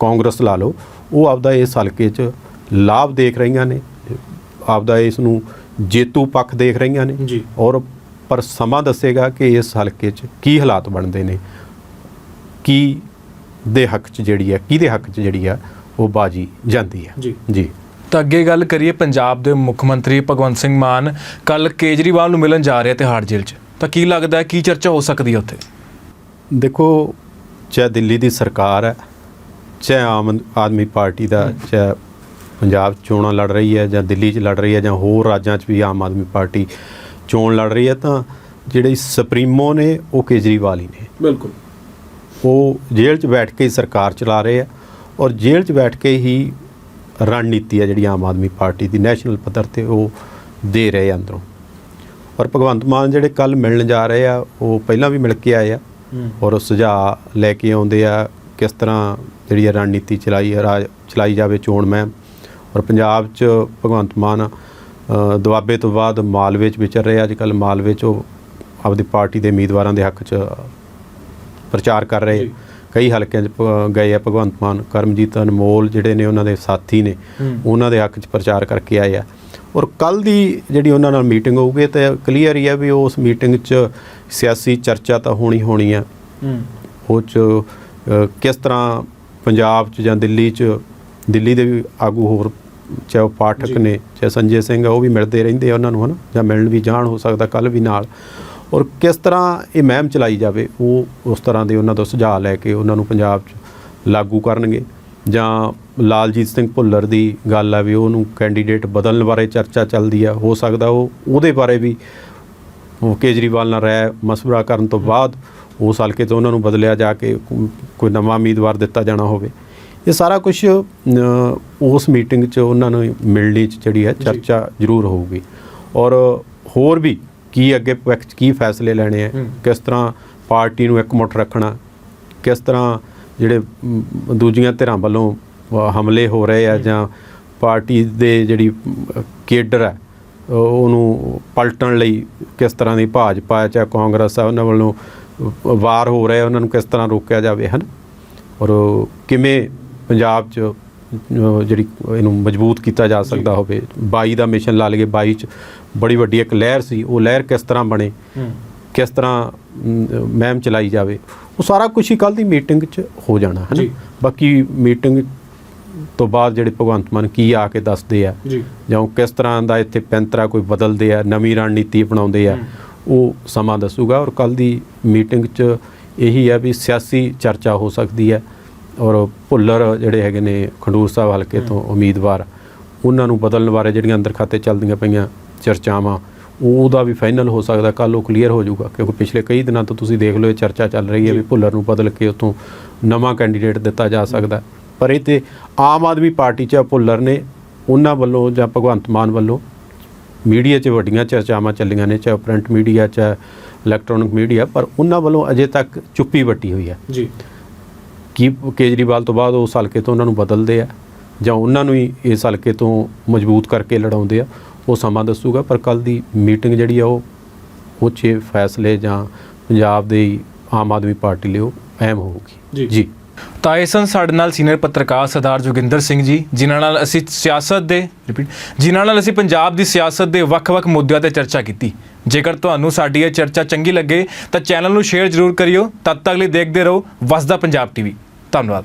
ਕਾਂਗਰਸ ਲਾ ਲਓ ਉਹ ਆਪਦਾ ਇਸ ਹਲਕੇ 'ਚ ਲਾਭ ਦੇਖ ਰਹੀਆਂ ਨੇ ਆਪਦਾ ਇਸ ਨੂੰ ਜੇਤੂ ਪੱਖ ਦੇਖ ਰਹੀਆਂ ਨੇ ਜੀ। ਔਰ ਪਰ ਸਮਾਂ ਦੱਸੇਗਾ ਕਿ ਇਸ ਹਲਕੇ 'ਚ ਕੀ ਹਾਲਾਤ ਬਣਦੇ ਨੇ ਕੀ ਦੇ ਹੱਕ 'ਚ ਜਿਹੜੀ ਹੈ ਕਿਹਦੇ ਹੱਕ 'ਚ ਜਿਹੜੀ ਆ ਉਹ ਬਾਜੀ ਜਾਂਦੀ ਹੈ ਜੀ। ਜੀ ਤਾਂ ਅੱਗੇ ਗੱਲ ਕਰੀਏ ਪੰਜਾਬ ਦੇ ਮੁੱਖ ਮੰਤਰੀ ਭਗਵੰਤ ਸਿੰਘ ਮਾਨ ਕੱਲ ਕੇਜਰੀਵਾਲ ਨੂੰ ਮਿਲਣ ਜਾ ਰਹੇ ਤਿਹਾੜ ਜੇਲ੍ਹ 'ਚ ਤਾਂ ਕੀ ਲੱਗਦਾ ਹੈ ਕੀ ਚਰਚਾ ਹੋ ਸਕਦੀ ਹੈ ਉੱਥੇ ਦੇਖੋ ਚਾਹੇ ਦਿੱਲੀ ਦੀ ਸਰਕਾਰ ਹੈ ਚਾਹੇ ਆਮ ਆਦਮੀ ਪਾਰਟੀ ਦਾ ਚਾਹੇ ਪੰਜਾਬ ਚੋਣਾਂ ਲੜ ਰਹੀ ਹੈ ਜਾਂ ਦਿੱਲੀ 'ਚ ਲੜ ਰਹੀ ਹੈ ਜਾਂ ਹੋਰ ਰਾਜਾਂ 'ਚ ਵੀ ਆਮ ਆਦਮੀ ਪਾਰਟੀ ਚੋਣ ਲੜ ਰਹੀ ਹੈ ਤਾਂ ਜਿਹੜੇ ਸੁਪਰੀਮੋ ਨੇ ਉਹ ਕੇਜਰੀਵਾਲ ਹੀ ਨੇ। ਬਿਲਕੁਲ। ਉਹ ਜੇਲ੍ਹ 'ਚ ਬੈਠ ਕੇ ਹੀ ਸਰਕਾਰ ਚਲਾ ਰਹੇ ਆ ਔਰ ਜੇਲ੍ਹ 'ਚ ਬੈਠ ਕੇ ਹੀ ਰਣਨੀਤੀ ਹੈ ਜਿਹੜੀ ਆਮ ਆਦਮੀ ਪਾਰਟੀ ਦੀ ਨੈਸ਼ਨਲ ਪੱਧਰ ਤੇ ਉਹ ਦੇ ਰਹੇ ਆ ਅੰਦਰੋਂ। ਔਰ ਭਗਵੰਤ ਮਾਨ ਜਿਹੜੇ ਕੱਲ ਮਿਲਣ ਜਾ ਰਹੇ ਆ ਉਹ ਪਹਿਲਾਂ ਵੀ ਮਿਲ ਕੇ ਆਏ ਆ ਔਰ ਉਹ ਸੁਝਾਅ ਲੈ ਕੇ ਆਉਂਦੇ ਆ ਕਿਸ ਤਰ੍ਹਾਂ ਜਿਹੜੀ ਇਹ ਰਣਨੀਤੀ ਚਲਾਈ ਹੈ ਰਾਜ ਚਲਾਈ ਜਾਵੇ ਚੋਣ ਮੈਂ ਔਰ ਪੰਜਾਬ 'ਚ ਭਗਵੰਤ ਮਾਨ ਦੁਆਬੇ ਤੋਂ ਬਾਅਦ ਮਾਲਵੇ 'ਚ ਵਿਚਰ ਰਹੇ। ਅੱਜ ਕੱਲ ਮਾਲਵੇ 'ਚ ਉਹ ਆਪਦੀ ਪਾਰਟੀ ਦੇ ਉਮੀਦਵਾਰਾਂ ਦੇ ਹੱਕ 'ਚ ਪ੍ਰਚਾਰ ਕਰ ਰਹੇ। ਕਈ ਹਲਕਿਆਂ 'ਚ ਗਏ ਆ ਭਗਵੰਤ ਮਾਨ ਕਰਮਜੀਤ ਅਨਮੋਲ ਜਿਹੜੇ ਨੇ ਉਹਨਾਂ ਦੇ ਸਾਥੀ ਨੇ ਉਹਨਾਂ ਦੇ ਹੱਕ 'ਚ ਪ੍ਰਚਾਰ ਕਰਕੇ ਆਏ ਆ। ਔਰ ਕੱਲ ਦੀ ਜਿਹੜੀ ਉਹਨਾਂ ਨਾਲ ਮੀਟਿੰਗ ਹੋਊਗੀ ਤੇ ਕਲੀਅਰ ਹੀ ਹੈ ਵੀ ਉਸ ਮੀਟਿੰਗ 'ਚ ਸਿਆਸੀ ਚਰਚਾ ਤਾਂ ਹੋਣੀ ਹੋਣੀ ਆ ਉਹ 'ਚ ਕਿਸ ਤਰ੍ਹਾਂ ਪੰਜਾਬ 'ਚ ਜਾਂ ਦਿੱਲੀ 'ਚ ਦਿੱਲੀ ਦੇ ਵੀ ਆਗੂ ਹੋਰ ਚਾਹੇ ਉਹ ਪਾਠਕ ਨੇ ਚਾਹੇ ਸੰਜੇ ਸਿੰਘ ਆ ਉਹ ਵੀ ਮਿਲਦੇ ਰਹਿੰਦੇ ਆ ਉਹਨਾਂ ਨੂੰ ਹਨਾ? ਜਾਂ ਮਿਲਣ ਵੀ ਜਾਣ ਹੋ ਸਕਦਾ ਕੱਲ ਵੀ ਨਾਲ। ਔਰ ਕਿਸ ਤਰ੍ਹਾਂ ਇਹ ਮਹਿਮ ਚਲਾਈ ਜਾਵੇ ਉਹ ਉਸ ਤਰ੍ਹਾਂ ਦੇ ਉਹਨਾਂ ਤੋਂ ਸੁਝਾਅ ਲੈ ਕੇ ਉਹਨਾਂ ਨੂੰ ਪੰਜਾਬ 'ਚ ਲਾਗੂ ਕਰਨਗੇ? ਜਾਂ ਲਾਲਜੀਤ ਸਿੰਘ ਭੁੱਲਰ ਦੀ ਗੱਲ ਆ ਵੀ ਉਹਨੂੰ ਕੈਂਡੀਡੇਟ ਬਦਲਣ ਬਾਰੇ ਚਰਚਾ ਚੱਲਦੀ ਆ ਹੋ ਸਕਦਾ ਉਹ ਉਹਦੇ ਬਾਰੇ ਵੀ ਉਹ ਕੇਜਰੀਵਾਲ ਨਾਲ ਰਾਏ ਮਸ਼ਵਰਾ ਕਰਨ ਤੋਂ ਬਾਅਦ ਉਸ ਹਲਕੇ ਤੋਂ ਉਹਨਾਂ ਨੂੰ ਬਦਲਿਆ ਜਾ ਕੇ ਕੋਈ ਨਵਾਂ ਉਮੀਦਵਾਰ ਦਿੱਤਾ ਜਾਣਾ ਹੋਵੇ। ਇਹ ਸਾਰਾ ਕੁਝ ਉਸ ਮੀਟਿੰਗ 'ਚ ਉਹਨਾਂ ਨੂੰ ਮਿਲਣੀ 'ਚ ਜਿਹੜੀ ਹੈ ਚਰਚਾ ਜ਼ਰੂਰ ਹੋਊਗੀ। ਔਰ ਹੋਰ ਵੀ ਕੀ ਅੱਗੇ 'ਚ ਕੀ ਫੈਸਲੇ ਲੈਣੇ ਆ। ਕਿਸ ਤਰ੍ਹਾਂ ਪਾਰਟੀ ਨੂੰ ਇਕਮੁੱਠ ਰੱਖਣਾ ਕਿਸ ਤਰ੍ਹਾਂ ਜਿਹੜੇ ਦੂਜੀਆਂ ਧਿਰਾਂ ਵੱਲੋਂ ਹਮਲੇ ਹੋ ਰਹੇ ਆ ਜਾਂ ਪਾਰਟੀ ਦੇ ਜਿਹੜੀ ਕੇਡਰ ਹੈ ਉਹ- ਉਹਨੂੰ ਪਲਟਣ ਲਈ ਕਿਸ ਤਰ੍ਹਾਂ ਦੀ ਭਾਜਪਾ ਚਾਹੇ ਕਾਂਗਰਸ ਹੈ ਉਹਨਾਂ ਵੱਲੋਂ ਵਾਰ ਹੋ ਰਹੇ ਉਹਨਾਂ ਨੂੰ ਕਿਸ ਤਰ੍ਹਾਂ ਰੋਕਿਆ ਜਾਵੇ ਹਨ ਔਰ ਕਿਵੇਂ ਪੰਜਾਬ 'ਚ ਜਿਹੜੀ ਇਹਨੂੰ ਮਜ਼ਬੂਤ ਕੀਤਾ ਜਾ ਸਕਦਾ ਹੋਵੇ? 22 ਦਾ ਮਿਸ਼ਨ ਲਾ ਲਈਏ 22 'ਚ ਬੜੀ ਵੱਡੀ ਇੱਕ ਲਹਿਰ ਸੀ ਉਹ ਲਹਿਰ ਕਿਸ ਤਰ੍ਹਾਂ ਬਣੇ? ਕਿਸ ਤਰ੍ਹਾਂ ਮਹਿਮ ਚਲਾਈ ਜਾਵੇ? ਉਹ ਸਾਰਾ ਕੁਝ ਹੀ ਕੱਲ ਦੀ ਮੀਟਿੰਗ 'ਚ ਹੋ ਜਾਣਾ ਹੈ ਜੀ। ਬਾਕੀ ਮੀਟਿੰਗ ਤੋਂ ਬਾਅਦ ਜਿਹੜੇ ਭਗਵੰਤ ਮਾਨ ਕੀ ਆ ਕੇ ਦੱਸਦੇ ਆ? ਜੀ। ਕਿਸ ਤਰ੍ਹਾਂ ਦਾ ਇੱਥੇ ਪੈਂਤਰਾ ਕੋਈ ਬਦਲਦੇ ਆ ਨਵੀਂ ਰਣਨੀਤੀ ਅਪਣਾਉਂਦੇ ਆ? ਉਹ ਸਮਾਂ ਦੱਸੂਗਾ ਔਰ ਕੱਲ ਦੀ ਮੀਟਿੰਗ 'ਚ ਇਹੀ ਹੈ ਵੀ ਸਿਆਸੀ ਚਰਚਾ ਹੋ ਸਕਦੀ ਹੈ ਔਰ ਭੁੱਲਰ ਜਿਹੜੇ ਹੈਗੇ ਨੇ ਖੰਡੂਰ ਸਾਹਿਬ ਹਲਕੇ ਤੋਂ ਉਮੀਦਵਾਰ ਉਹਨਾਂ ਨੂੰ ਬਦਲਣ ਬਾਰੇ ਜਿਹੜੀਆਂ ਅੰਦਰ ਖਾਤੇ ਚੱਲਦੀਆਂ ਪਈਆਂ ਚਰਚਾਵਾਂ ਉਹਦਾ ਵੀ ਫਾਈਨਲ ਹੋ ਸਕਦਾ ਕੱਲ ਉਹ ਕਲੀਅਰ ਹੋ ਜਾਊਗਾ ਕਿਉਂਕਿ ਪਿਛਲੇ ਕਈ ਦਿਨਾਂ ਤੋਂ ਤੁਸੀਂ ਦੇਖ ਲਓ ਇਹ ਚਰਚਾ ਚੱਲ ਰਹੀ ਹੈ ਵੀ ਭੁੱਲਰ ਨੂੰ ਬਦਲ ਕੇ ਉਤੋਂ ਨਵਾਂ ਕੈਂਡੀਡੇਟ ਦਿੱਤਾ ਜਾ ਸਕਦਾ। ਪਰ ਇਹ ਤੇ ਆਮ ਆਦਮੀ ਪਾਰਟੀ 'ਚ ਭੁੱਲਰ ਨੇ ਉਹਨਾਂ ਵੱਲੋਂ ਜਾਂ ਭਗਵੰਤ ਮਾਨ ਵੱਲੋਂ ਮੀਡੀਆ 'ਚ ਵੱਡੀਆਂ ਚਰਚਾਵਾਂ ਚੱਲੀਆਂ ਨੇ ਚਾਹੇ ਪ੍ਰਿੰਟ ਮੀਡੀਆ ਚਾਹੇ ਇਲੈਕਟ੍ਰੋਨਿਕ ਮੀਡੀਆ ਪਰ ਉਹਨਾਂ ਵੱਲੋਂ ਅਜੇ ਤੱਕ ਚੁੱਪੀ ਵੱਟੀ ਹੋਈ ਹੈ। ਜੀ। ਕੀ ਕੇਜਰੀਵਾਲ ਤੋਂ ਬਾਅਦ ਉਸ ਹਲਕੇ ਤੋਂ ਉਹਨਾਂ ਨੂੰ ਬਦਲਦੇ ਆ ਜਾਂ ਉਹਨਾਂ ਨੂੰ ਹੀ ਇਸ ਹਲਕੇ ਤੋਂ ਮਜ਼ਬੂਤ ਕਰਕੇ ਲੜਾਉਂਦੇ ਆ ਉਹ ਸਮਾਂ ਦੱਸੂਗਾ ਪਰ ਕੱਲ ਦੀ ਮੀਟਿੰਗ ਜਿਹੜੀ ਆ ਉਹ ਉਹ 'ਚ ਫੈਸਲੇ ਜਾਂ ਪੰਜਾਬ ਦੇ ਆਮ ਆਦਮੀ ਪਾਰਟੀ ਲਈ ਉਹ ਅਹਿਮ ਹੋਊਗੀ। ਜੀ। ਤਾਂ ਇਹ ਸਨ ਸਾਡੇ ਨਾਲ ਸੀਨੀਅਰ ਪੱਤਰਕਾਰ ਸਰਦਾਰ ਜੋਗਿੰਦਰ ਸਿੰਘ ਜੀ, ਜਿਨ੍ਹਾਂ ਨਾਲ ਅਸੀਂ ਸਿਆਸਤ ਦੇ ਰਿਪੀਟ ਜਿਨ੍ਹਾਂ ਨਾਲ ਅਸੀਂ ਪੰਜਾਬ ਦੀ ਸਿਆਸਤ ਦੇ ਵੱਖ-ਵੱਖ ਮੁੱਦਿਆਂ ਤੇ ਚਰਚਾ ਕੀਤੀ। ਜੇਕਰ ਤੁਹਾਨੂੰ ਸਾਡੀ ਇਹ ਚਰਚਾ ਚੰਗੀ ਲੱਗੇ, ਤਾਂ ਚੈਨਲ ਨੂੰ ਸ਼ੇਅਰ ਜ਼ਰੂਰ ਕਰਿਓ, ਤਦ ਤੱਕ ਲਈ ਦੇਖਦੇ ਰਹੋ, ਵਸਦਾ ਪੰਜਾਬ ਟੀਵੀ ਧੰਨਵਾਦ।